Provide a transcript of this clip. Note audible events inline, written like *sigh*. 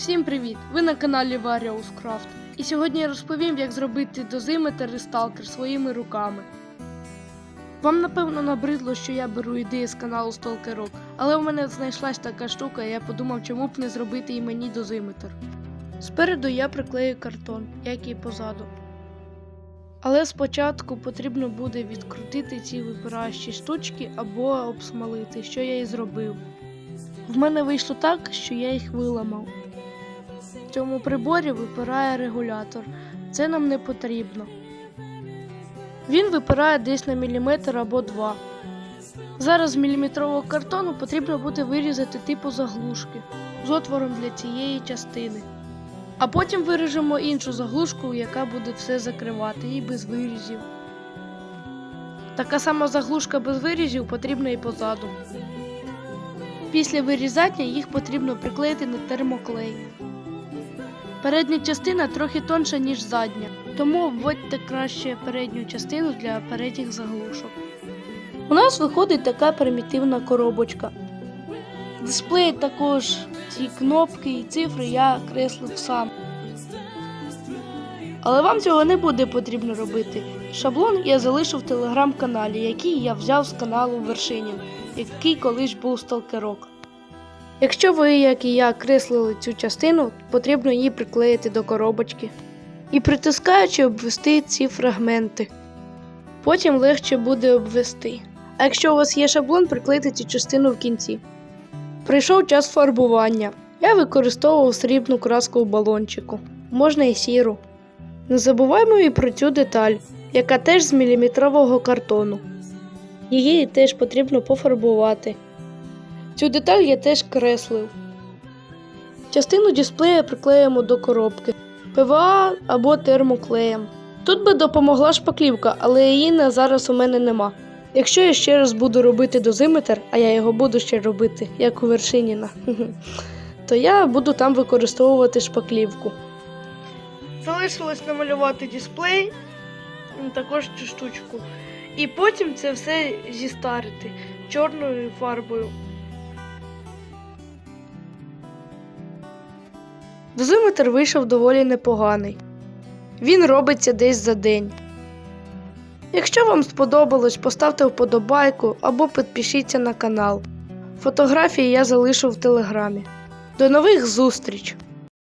Всім привіт! Ви на каналі Various Craft. І сьогодні я розповім, як зробити дозиметр і сталкер своїми руками. Вам напевно набридло, що я беру ідеї з каналу Rock, але у мене знайшлась така штука, і я подумав, чому б не зробити і мені дозиметр. Спереду я приклею картон, як і позаду. Але спочатку потрібно буде відкрутити ці випираючі штучки або обсмалити, що я і зробив. В мене вийшло так, що я їх виламав. Цьому приборі випирає регулятор. Це нам не потрібно. Він випирає десь на міліметр або два. Зараз з міліметрового картону потрібно буде вирізати типу заглушки з отвором для цієї частини. А потім виріжемо іншу заглушку, яка буде все закривати і без вирізів. Така сама заглушка без вирізів потрібна і позаду. Після вирізання їх потрібно приклеїти на термоклей. Передня частина трохи тонша, ніж задня, тому вводьте краще передню частину для передніх заглушок. У нас виходить така примітивна коробочка. Дисплей також ці кнопки і цифри я креслив сам. Але вам цього не буде потрібно робити. Шаблон я залишив в телеграм-каналі, який я взяв з каналу Вершинін, який колись був сталкерок. Якщо ви, як і я, креслили цю частину, потрібно її приклеїти до коробочки і притискаючи обвести ці фрагменти. Потім легше буде обвести. А якщо у вас є шаблон, приклейте цю частину в кінці. Прийшов час фарбування. Я використовував срібну краску в балончику, можна і сіру. Не забуваємо і про цю деталь, яка теж з міліметрового картону. Її теж потрібно пофарбувати. Цю деталь я теж креслив. Частину дисплея приклеїмо до коробки ПВА або термоклеєм. Тут би допомогла шпаклівка, але її на зараз у мене нема. Якщо я ще раз буду робити дозиметр, а я його буду ще робити, як у Вершиніна, *laughs* то я буду там використовувати шпаклівку. Залишилось намалювати дисплей, також цю штучку. І потім це все зістарити чорною фарбою. Дозиметр вийшов доволі непоганий. Він робиться десь за день. Якщо вам сподобалось, поставте вподобайку або підпишіться на канал. Фотографії я залишу в телеграмі. До нових зустріч!